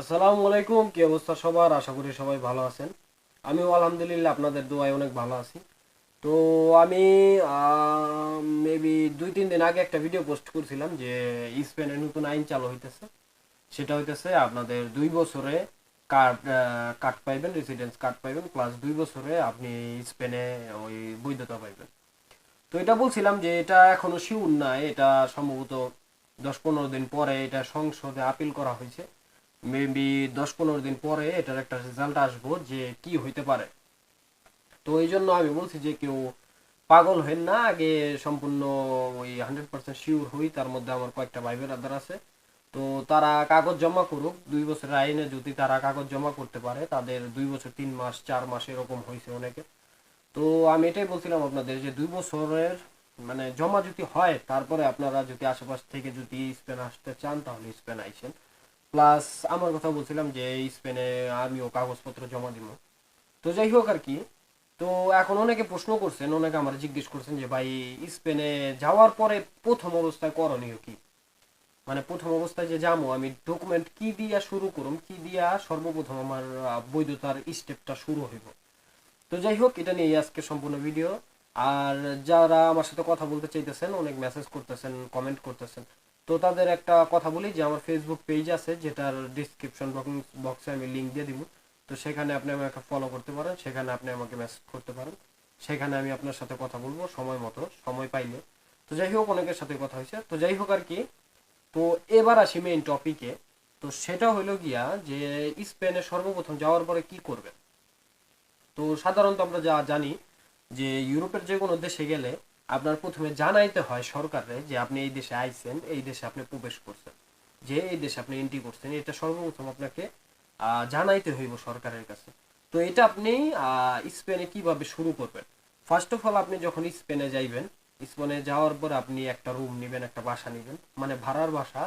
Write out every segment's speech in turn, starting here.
আসসালামু আলাইকুম, কি অবস্থা সবার? আশা করি সবাই ভালো আছেন। আমিও আলহামদুলিল্লাহ আপনাদের দোয়ায় অনেক ভালো আছি। তো আমি মেবি দুই, তিন দিন আগে একটা ভিডিও পোস্ট করছিলাম যে স্পেনের নতুন আইন চালু হইতেছে। সেটা হইতেছে আপনাদের দুই বছরে কার্ড কার্ড পাইবেন রেসিডেন্স কার্ড পাইবেন প্লাস দুই বছরে আপনি স্পেনে ওই বৈধতা পাইবেন। তো এটা বলছিলাম যে এটা এখনও শিউর নাই, এটা সম্ভবত দশ পনেরো দিন পরে এটা সংসদে আপিল করা হয়েছে। মেবি দশ পনেরো দিন পরে এটার একটা রেজাল্ট আসব যে কি হইতে পারে। তো এই জন্য আমি বলছি যে কেউ পাগল হেন না, আগে সম্পূর্ণ ওই হান্ড্রেড পার্সেন্ট শিওর হই, তার মধ্যে আমার কয়েকটা ভাই বেরাদার আছে। তো তারা কাগজ জমা করুক, দুই বছরের আইনে যদি তারা কাগজ জমা করতে পারে, তাদের দুই বছর, তিন মাস, চার মাস এরকম হয়েছে অনেকে। তো আমি এটাই বলছিলাম আপনাদের যে দুই বছরের মানে জমা যদি হয়, তারপরে আপনারা যদি আশেপাশ থেকে যদি স্পেন আসতে চান, তাহলে স্পেন আইসেন। প্লাস আমার কথা বলছিলাম যে স্পেনে আমিও কাগজপত্র জমা দিব। তো যাই হোক আর কি, তো এখন অনেকে প্রশ্ন করছেন, অনেকে আমার জিজ্ঞেস করছেন যে ভাই, স্পেনে যাওয়ার পরে প্রথম অবস্থায় করণীয় কি? মানে প্রথম অবস্থায় যে যাব, আমি ডকুমেন্ট কি দিয়া শুরু করুম, কি দিয়া সর্বপ্রথম আমার বৈধতার স্টেপটা শুরু হইব। তো যাই হোক এটা নিয়ে আজকে সম্পূর্ণ ভিডিও আর যারা আমার সাথে কথা বলতে চাইতেছেন, অনেক মেসেজ করতেছেন কমেন্ট করতেছেন তো তাদের একটা কথা বলি যে আমার ফেসবুক পেজ আছে, যেটার ডিসক্রিপশন বক্সে আমি লিঙ্ক দিয়ে দিব। তো সেখানে আপনি আমাকে ফলো করতে পারেন, সেখানে আপনি আমাকে মেসেজ করতে পারেন। সেখানে আমি আপনার সাথে কথা বলব সময় মতো, সময় পাইলে। তো যাই হোক, অনেকের সাথে কথা হয়েছে। তো যাই হোক আর কি, তো এবার আসি মেইন টপিকে তো সেটা হলো গিয়া যে স্পেনে সর্বপ্রথম যাওয়ার পরে কি করবেন? তো সাধারণত আমরা যা জানি যে ইউরোপের যে কোনো দেশে গেলে আপনার প্রথমে জানাইতে হয় সরকারে যে আপনি এই দেশে আইছেন, এই দেশে আপনি প্রবেশ করছেন। যে এই দেশে আপনি এন্ট্রি করছেন, এটা সর্বপ্রথম আপনাকে জানাইতে হইব সরকারের কাছে। তো এটা আপনি স্পেনে কীভাবে শুরু করবেন? ফার্স্ট অফ অল আপনি যখন স্পেনে যাইবেন, স্পেনে যাওয়ার পর আপনি একটা রুম নেবেন, একটা বাসা নেবেন। মানে ভাড়ার বাসা,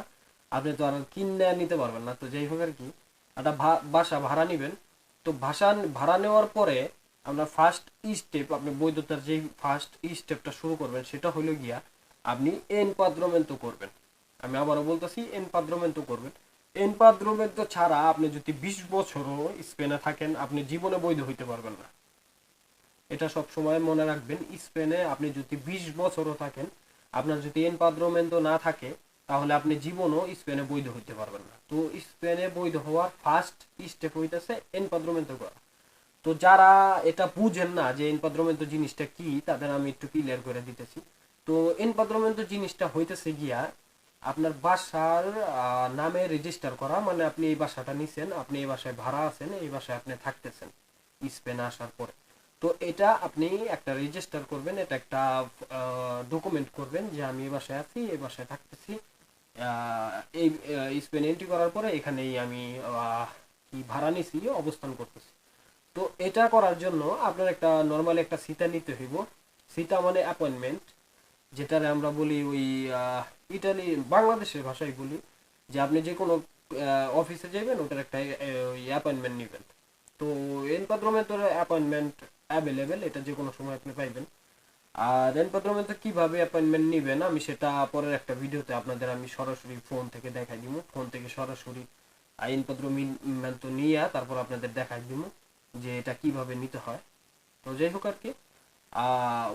আপনি তো আর কিনে নিতে পারবেন না। তো যাই হোক আর কি, একটা বাসা ভাড়া নেবেন। তো ভাষা ভাড়া নেওয়ার পরে আপনার ফার্স্ট স্টেপ আপনি বৈধতার যে ফার্স্ট স্টেপটা শুরু করবেন, সেটা হলো গিয়া আপনি এনপাদ্রমেন্টো করবেন। আমি আবারও বলতেছি এনপাদ্রমেন্টো করবেন। এনপাদ্রমেন্টো ছাড়া আপনি যদি বিশ বছরও স্পেনে থাকেন, আপনি জীবনে বৈধ হইতে পারবেন না। এটা সব সময় মনে রাখবেন স্পেনে আপনি যদি বিশ বছরও থাকেন, আপনার যদি এনপাদ্রমেন্টো না থাকে, তাহলে আপনি জীবনও স্পেনে বৈধ হইতে পারবেন না। তো স্পেনে বৈধ হওয়ার ফার্স্ট স্টেপ হইতেছে এনপাদ্রমেন্টো করা। তো যারা এটা বুঝেন না যে এনপাদ্রমেন্টো জিনিসটা কি, তাদের আমি একটু ক্লিয়ার করে দিতেছি। তো এনপাদ্রমেন্টো জিনিসটা হইতেছে গিয়া, আপনার বাসার নামে রেজিস্টার করা মানে আপনি এই বাসাটা নিছেন, আপনি এই বাসায় ভাড়া আছেন, এই বাসায় আপনি থাকতেছেন, স্পেনে আসার পরে। তো এটা আপনি একটা রেজিস্টার করবেন, এটা একটা ডকুমেন্ট করবেন যে আমি এই বাসায় আছি, এই বাসায় থাকতেছি এই স্পেন এন্ট্রি করার পরে এখানেই আমি কি ভাড়া নিছি, অবস্থান করতেছি। এটা করার জন্য আপনার একটা নর্মালি একটা সিটা নিতে হইব। সিটা মানে অ্যাপয়েন্টমেন্ট যেটারে আমরা বলি ওই ইটালি বাংলাদেশের ভাষায় বলি, যে আপনি যে কোনো অফিসে যাবেন ওটার একটা ওই অ্যাপয়েন্টমেন্ট নেবেন। তো এনপাদ্রমেন্টোর অ্যাপয়েন্টমেন্ট অ্যাভেলেবেল এটা যে কোনো সময় আপনি পাইবেন। আর এনপাদ্রমেন্টো কীভাবে অ্যাপয়েন্টমেন্ট নেবেন, আমি সেটা পরের একটা ভিডিওতে আপনাদের আমি সরাসরি ফোন থেকে দেখাই দিব ফোন থেকে সরাসরি তো নিয়ে, তারপর আপনাদের দেখাই দিব যে এটা কীভাবে নিতে হয়। তো যাই হোক আর কি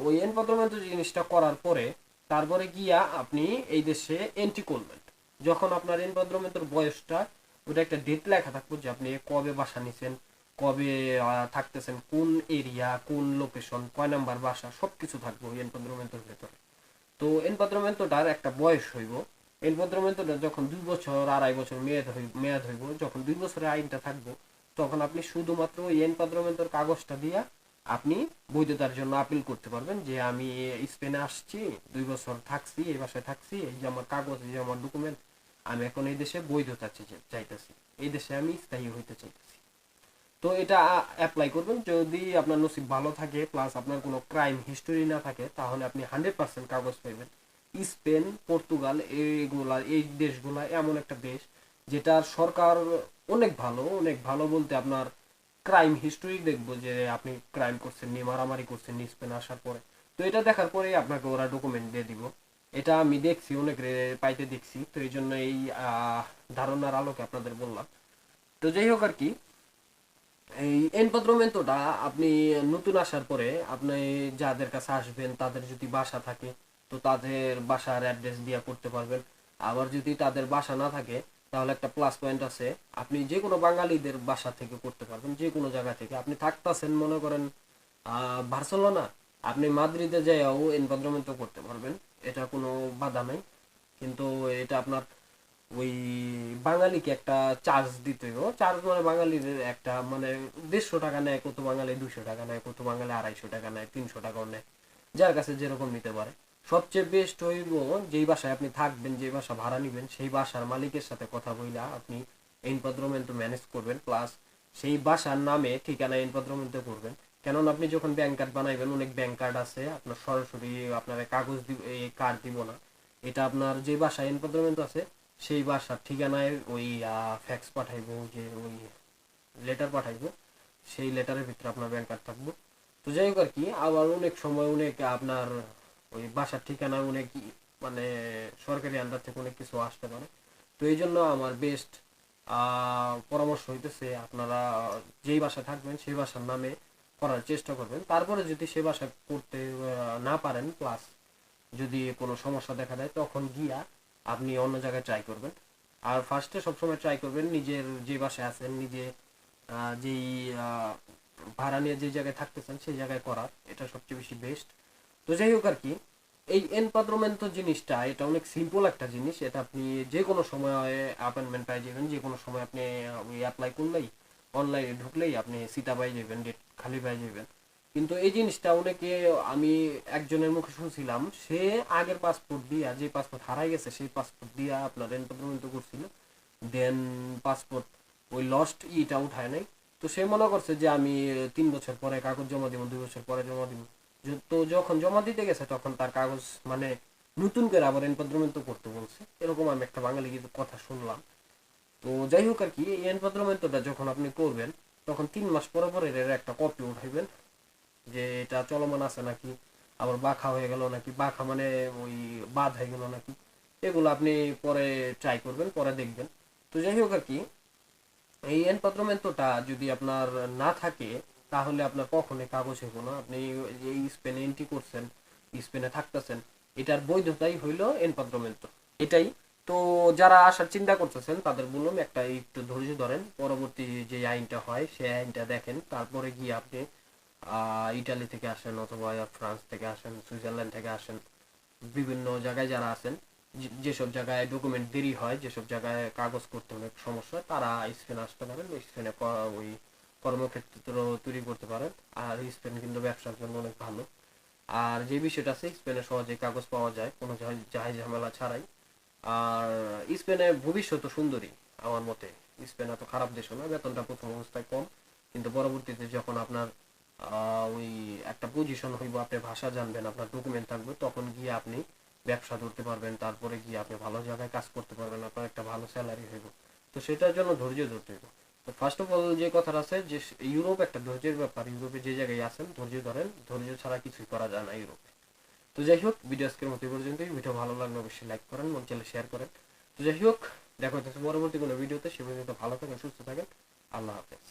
ওই এনপাদ্রমেন্ট জিনিসটা করার পরে তারপরে গিয়া আপনি এই দেশে এন্ট্রি করবেন। যখন আপনার এনপাদ্রমেন্টের বয়সটা, ওটা একটা ডেট লেখা থাকবে যে আপনি কবে বাসা নিছেন, কবে থাকতেছেন, কোন এরিয়া কোন লোকেশন কয় নাম্বার বাসা, সবকিছু থাকবে ওই এনপাদ্রমেন্টের ভেতরে। তো এনপাদ্রমেন্টটার একটা বয়স হইব। এনপাদ্রমেন্টটা যখন দুই বছর, আড়াই বছর মেয়াদ হইব মেয়াদ হইব, যখন দুই বছরের আইনটা থাকব তখন আপনি শুধুমাত্র ওই এনপাদ্রমেন্টের কাগজটা দিয়া আপনি বৈধতার জন্য আপিল করতে পারবেন যে আমি স্পেনে আসছি, দুই বছর থাকছি, এই বাসায় থাকছি, এই যে আমার কাগজ, এই যে আমার ডকুমেন্ট আমি এখন এই দেশে বৈধতা চাইতেছি। এই দেশে আমি স্থায়ী হইতে চাইতেছি। তো এটা অ্যাপ্লাই করবেন। যদি আপনার নসিব ভালো থাকে প্লাস আপনার কোনো ক্রাইম হিস্টোরি না থাকে, তাহলে আপনি হান্ড্রেড পার্সেন্ট কাগজ পাইবেন। স্পেন, পর্তুগাল এইগুলা এই দেশগুলা এমন একটা দেশ যেটার সরকার অনেক ভালো অনেক ভালো বলতে আপনার ক্রাইম হিস্টোরি দেখব যে আপনি ক্রাইম করছেন নি মারামারি করছেন নি স্পেন আসার পরে। তো এটা দেখার পরে আপনাকে ওরা ডকুমেন্ট দিয়ে দিব। এটা আমি দেখছি, অনেক পাইতে দেখছি। তো এই জন্য এই ধারণার আলোকে আপনাদের বললাম। তো যাই হোক আর কি, এই এনপাত্রমেন্টটা আপনি নতুন আসার পরে আপনি যাদের কাছে আসবেন, তাদের যদি বাসা থাকে, তো তাদের বাসার অ্যাড্রেস দিয়ে করতে পারবেন। আবার যদি তাদের বাসা না থাকে তাহলে একটা প্লাস পয়েন্ট আছে। আপনি যে কোনো বাঙালিদের বাসা থেকে করতে পারবেন যে কোনো জায়গা থেকে। আপনি থাকতেছেন, মনে করেন বার্সেলোনা। আপনি মাদ্রিদে যাইয়াও এনপাত্রমেন্ট করতে পারবেন। এটা কোনো বাধা নাই। কিন্তু এটা আপনার ওই বাঙালিকে একটা চার্জ দিতে চার্জ মানে বাঙালিদের একটা মানে দেড়শো টাকা নেয়, কত বাঙালি দুশো টাকা নেয়, কত বাঙালি আড়াইশো টাকা নেয়, তিনশো টাকাও নেয়। যার কাছে যেরকম নিতে পারে। সবচেয়ে বেস্ট হইব যেই বাসায় আপনি থাকবেন যেই বাসা ভাড়া নিবেন, সেই বাসার মালিকের সাথে কথা বইলা আপনি এনপাদ্রমেন্ট ম্যানেজ করবেন প্লাস সেই বাসার নামে ঠিকানা এনপাদ্রমেন্ট করবেন। কেননা আপনি যখন ব্যাংক কার্ড বানাইবেন, অনেক ব্যাংক কার্ড আছে, আপনার সরাসরি আপনার কাগজ দিব এই কার্ড দিব না। এটা আপনার যে বাসায় এনপাদ্রমেন্ট আছে, সেই বাসার ঠিকানায় ওই ফ্যাক্স পাঠাইবো, যে ওই লেটার পাঠাইবো, সেই লেটারের ভিতরে আপনার ব্যাংক কার্ড থাকব। তো যাই হোক আর কি, আবার অনেক সময় অনেক আপনার ওই বাসার ঠিকানা অনেক মানে সরকারি আন্ডার থেকে অনেক কিছু আসতে পারে। তো এই জন্য আমার বেস্ট পরামর্শ হইতেছে আপনারা যেই বাসায় থাকবেন সেই বাসার নামে করার চেষ্টা করবেন। তারপরে যদি সে বাসা করতে না পারেন প্লাস যদি কোনো সমস্যা দেখা দেয় তখন গিয়া আপনি অন্য জায়গায় ট্রাই করবেন। আর ফার্স্টে সবসময় ট্রাই করবেন নিজের যে বাসায় আছেন, নিজে যেই ভাড়া নিয়ে যে জায়গায় থাকতেছেন সেই জায়গায় করার। এটা সবচেয়ে বেশি বেস্ট তো যাই হোক আর কি, এই এনপাদ্রমেন্ট জিনিসটা, এটা অনেক সিম্পল একটা জিনিস, এটা আপনি যে কোনো সময় অ্যাপয়েন্টমেন্ট পাই যাবেন যে কোনো সময় আপনি, ওই অ্যাপ্লাই করলেই অনলাইনে ঢুকলেই আপনি সিটা পাই যাবেন ডেট খালি পাই যাবেন। কিন্তু এই জিনিসটা অনেকে, আমি একজনের মুখে শুনছিলাম, সে আগের পাসপোর্ট দিয়া, যে পাসপোর্ট হারাই গেছে, সেই পাসপোর্ট দিয়া আপনার এনপাদ্রমেন্ট করছিল। দেন পাসপোর্ট ওই লস্ট ইটা উঠায় নাই। তো সে মনে করছে যে আমি তিন বছর পরে কাগজ জমা দিব, দুই বছর পরে জমা দিব। তো যখন জমা দিতে গেছে, তখন তার কাগজ মানে নতুন করে আবার এনপাদ্রমেন্ট করতে বলছে। এরকম আমি একটা বাঙালি কিন্তু কথা শুনলাম। তো যাই হোক আর কি, এই এনপাদ্রমেন্টটা যখন আপনি করবেন, তখন তিন মাস পরে পরে এর একটা কপি উঠাইবেন যে এটা চলমান আছে নাকি, আবার বাখা হয়ে গেল নাকি বাখা মানে ওই বাদ হয়ে গেল নাকি, এগুলো আপনি পরে ট্রাই করবেন, পরে দেখবেন। তো যাই হোক আর কি, এই এনপাত্রমেন্টটা যদি আপনার না থাকে তাহলে আপনার কখনোই কাগজ হইব না। আপনি এই স্পেনে এন্ট্রি করছেন স্পেনে থাকতেছেন, এটার বৈধতাই হইল এনপাত্রমেন্ট এটাই। তো যারা আসার চিন্তা করতেছেন, তাদের বললাম, একটা একটু ধৈর্য ধরেন, পরবর্তী যে আইনটা হয় সেই আইনটা দেখেন। তারপরে গিয়ে আপনি ইটালি থেকে আসেন অথবা ফ্রান্স থেকে আসেন, সুইজারল্যান্ড থেকে আসেন, বিভিন্ন জায়গায় যারা আছেন যেসব জায়গায় ডকুমেন্ট দেরি হয়, যেসব জায়গায় কাগজ করতে অনেক সমস্যা তারা স্পেনে আসতে পারেন। স্পেনে ওই কর্মক্ষেত্র তৈরি করতে পারেন। আর স্পেন কিন্তু ব্যবসার জন্য অনেক ভালো। আর যে বিষয়টা আছে, স্পেনে সহজে কাগজ পাওয়া যায়, কোনো জাহাজ- ঝামেলা ছাড়াই। আর স্পেনে ভবিষ্যৎ সুন্দরী, আমার মতে। স্পেন এত খারাপ দেশও না, বেতনটা প্রথম অবস্থায় কম। কিন্তু পরবর্তীতে যখন আপনার ওই একটা পজিশন হইব, আপনি ভাষা জানবেন, আপনার ডকুমেন্ট থাকবে, তখন গিয়ে আপনি ব্যবসা ধরতে পারবেন। তারপরে গিয়ে আপনি ভালো জায়গায় কাজ করতে পারবেন, আপনার একটা ভালো স্যালারি হইব। তো সেটার জন্য ধৈর্য ধরতে হইব। ফার্স্ট অফ অল যে কথাটা আছে যে ইউরোপ একটা ধৈর্যের ব্যাপার, ইউরোপে যে জায়গায় আছেন, ধৈর্য ধরেন, ধৈর্য ছাড়া কিছুই করা যায় না ইউরোপে। তো যাই হোক ভিডিও আজকের মতো পর্যন্তই। ভিডিও ভালো লাগলে অবশ্যই লাইক করেন মন চাইলে শেয়ার করেন। তো যাই হোক, দেখা হচ্ছে পরবর্তী কোনো ভিডিওতে সে পর্যন্ত ভালো থাকেন, সুস্থ থাকেন। আল্লাহ হাফেজ।